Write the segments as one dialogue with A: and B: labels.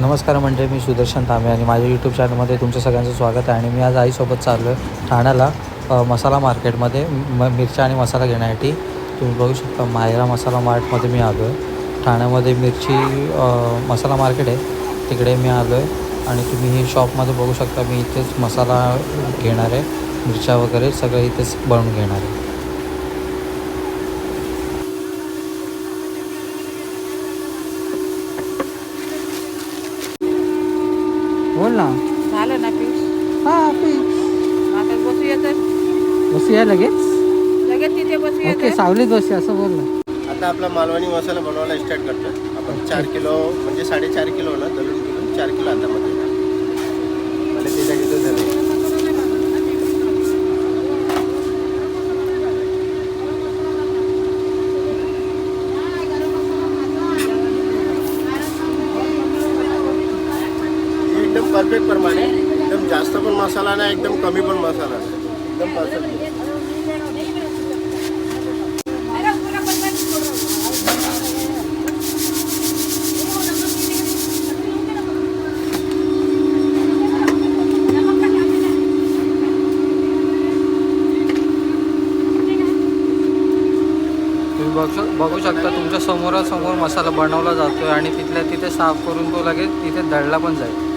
A: नमस्कार म्हणजे मी सुदर्शन तांबे आणि माझ्या यूट्यूब चॅनलमध्ये तुमचं सगळ्यांचं स्वागत आहे आणि मी आज आईसोबत चाललो आहे ठाण्याला मसाला मार्केटमध्ये म मिरच्या आणि मसाला घेण्यासाठी. तुम्ही बघू शकता मायरा मसाला मार्टमध्ये मी आलो आहे ठाण्यामध्ये मिरची मसाला मार्केट आहे तिकडे मी आलो आहे आणि तुम्ही ही शॉपमध्ये बघू शकता मी इथेच मसाला घेणार आहे मिरच्या वगैरे सगळं इथेच बनवून घेणार आहे. बोल ना.
B: झालं ना पीस
A: हां
B: आता बसूया तर.
A: बसूया लगेच?
B: लगेच तिथे बसूया
A: ओके
B: तर.
A: सावलीत बसूया असं बोल ना.
C: आता आपला मालवणी मसाला बनवायला स्टार्ट करतो आपण चार किलो म्हणजे साडेचार किलो ना दळून घेऊन चार किलो हातामध्ये आणि त्याच्या किलो झाले हे एकदम परफेक्ट प्रमाणे एकदम जास्त पण मसाला नाही एकदम कमी पण मसाला. एकदम
A: तुम्ही बघू बघू शकता तुमच्या समोरासमोर मसाला बनवला जातो आहे आणि तिथल्या तिथे साफ करून तो लगेच तिथे दळला पण जाईल.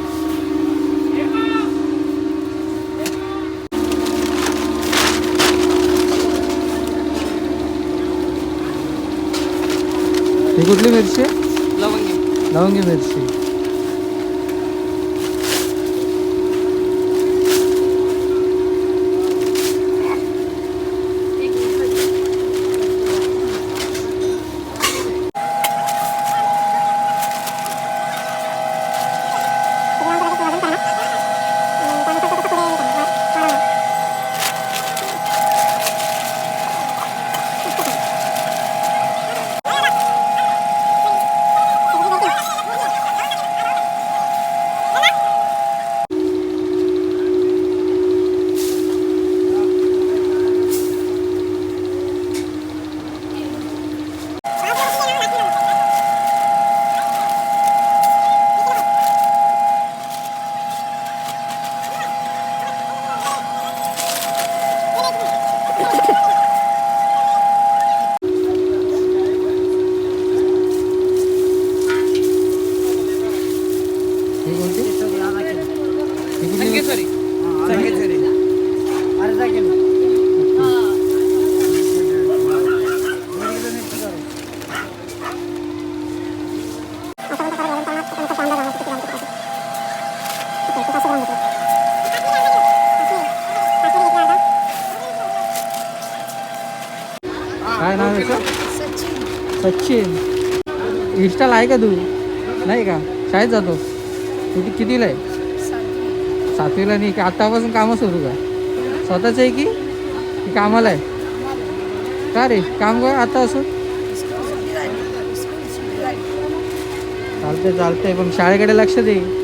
A: ही कुठली मिरची?
B: लवंगी.
A: लवंगी मिरची. सचिन इंस्टाला आहे का तू? नाही का? शाळेत जातो. किती कितीला आहे? सातवीला नाही. का आत्तापासून कामं सुरू का? स्वतःच आहे की? की कामाला आहे? का रे? काम कर आता असून? चालते चालते पण शाळेकडे लक्ष दे.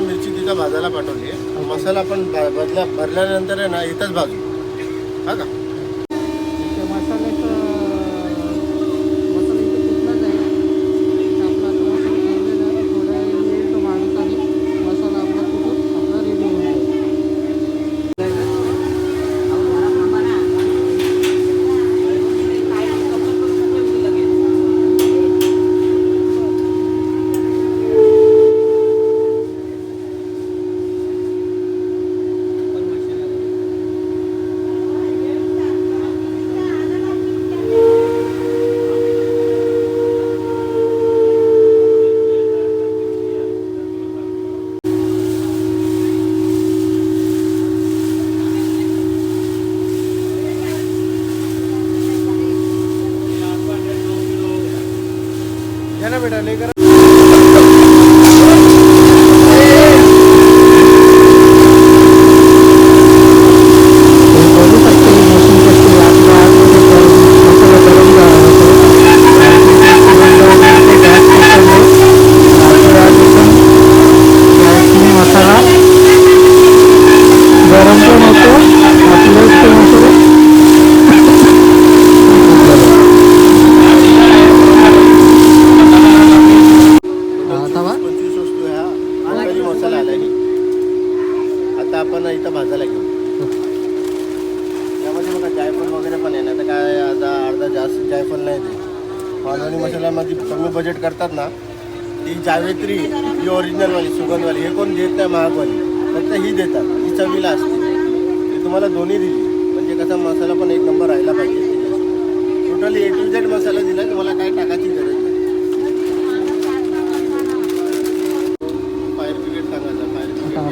C: मिरची मिरची तिथं भाजायला पाठवली. आहे मसाला पण बदला भरल्यानंतर आहे ना इथंच भाजू. हा का?
A: घ्या इथं भाजायला घेऊ. त्यामध्ये मग जायफळ वगैरे पण आहे
C: ना
A: तर काय आता अर्धा जास्त
C: जायफळ नाही ते. पानवणी मसाल्यामध्ये कमी बजेट करतात ना ती जावेत्री ही ओरिजिनलवाली सुगंधवाली हे कोण देत नाही महागवाली. फक्त ही देतात ही चवीला असते. ती तुम्हाला दोन्ही दिली. म्हणजे कसा मसाला पण एक नंबर राहिला पाहिजे. Totally A to Z masala दिला तुम्हाला काय टाकायची गरज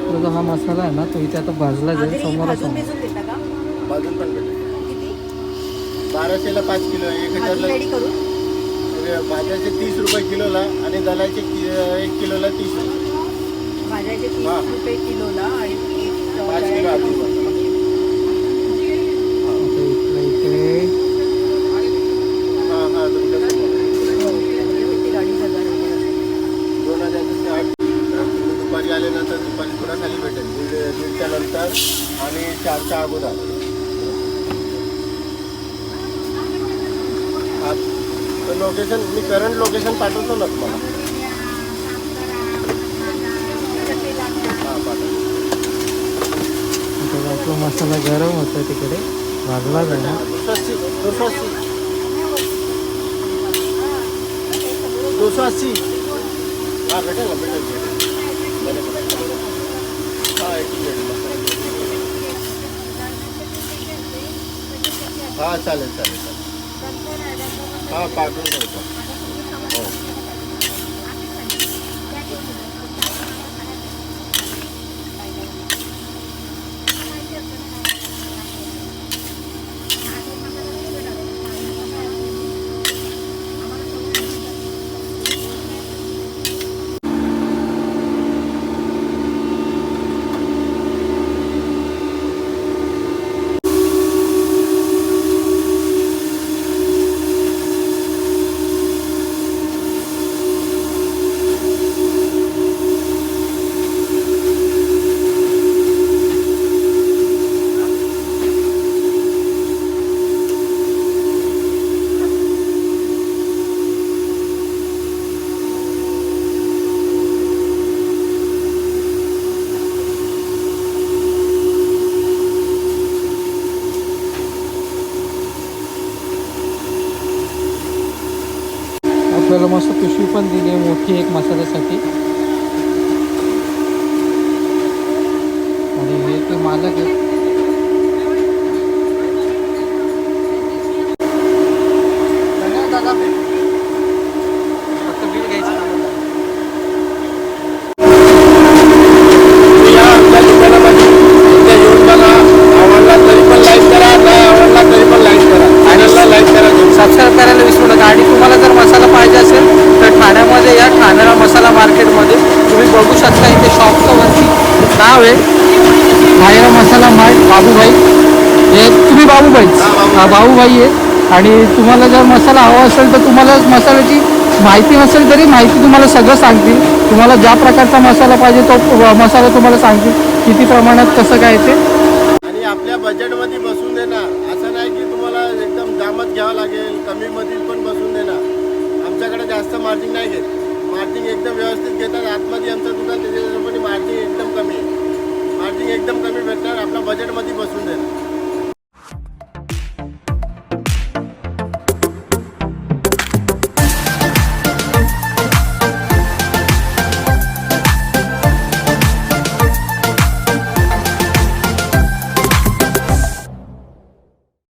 A: आपला जो हा मसाला आहे ना तो इथे आता भाजला जाईल समोरासमोर
C: बाजून पण भेटेल. बाराशेला पाच किलो आहे, एक हजारला भाज्याचे तीस रुपये किलोला आणि दलाचे कि- एक किलोला तीस रुपये.
D: भाज्याचे तीस. रुपये किलोला आणि
C: पाच किलो आधी
A: आता इकडे इथे
C: हां हां तुमच्यासमोर
D: किती अडीच हजार वगैरे.
C: दोन हजारचे ते आठ तुम्ही दुपारी आले ना तर दुपारी थोडा खाली भेटेल दीड दीडच्या नंतर आणि चारच्या अगोदर हा तर लोकेशन मी करंट लोकेशन पाठवतो ना तुम्हाला? हां पाठवतो
A: आता आपला मसाला गरम होतो तिकडे. भाजला जाईल ना
C: दो सौ अस्सी दो सौ अस्सी दो सौ अस्सी हाँ भेटेल ना भेटेल भेटेल. हाँ एक ही भेटेल हाँ चालेल चालेल. चालेल हाँ पाठवून ठेवतो हो
A: आपल्याला मस्त पिशवी पण दिली आहे मोठी एक मसाल्यासाठी. आणि हे ते मालक आहे
C: या आपल्या दुकानामध्ये इथे येऊन बघा आवडला तरी पण लाईक करा नाही आवडला तरी पण लाईक करा चॅनलला लाईक करा तुम्ही.
A: सबस्क्राईब करायला विसरू नका आणि तुम्हाला जर मसाला पाहिजे असेल तर ठाण्यामध्ये या ठाण्याला मसाला मार्केटमध्ये तुम्ही बघू शकता इथे शॉपचं वरती नाव आहे. भायरा मसाला मार्ट बाबूभाई. हे तुम्ही बाबूभाई.
C: हा,
A: बाबूभाई आहे. आणि तुम्हाला जर मसाला हवा असेल तर तुम्हाला मसाल्याची माहिती नसेल तरी माहिती तुम्हाला सगळं सांगतील. तुम्हाला ज्या प्रकारचा मसाला पाहिजे तो मसाला तुम्हाला सांगतील. किती प्रमाणात कसं काय ते.
C: आणि आपल्या बजेटमध्ये बसून देणार. असं नाही की तुम्हाला एकदम जामच घ्यावं लागेल कमीमध्ये पण बसून देणार. आमच्याकडे जास्त मार्जिन नाही घेत. मार्जिन एकदम व्यवस्थित घेतात. आतमध्ये आमचं दुकान त्याच्या आहे. चार्जिंग एकदम कमी भेटणार आपल्या बजेटमध्ये बसून देणार.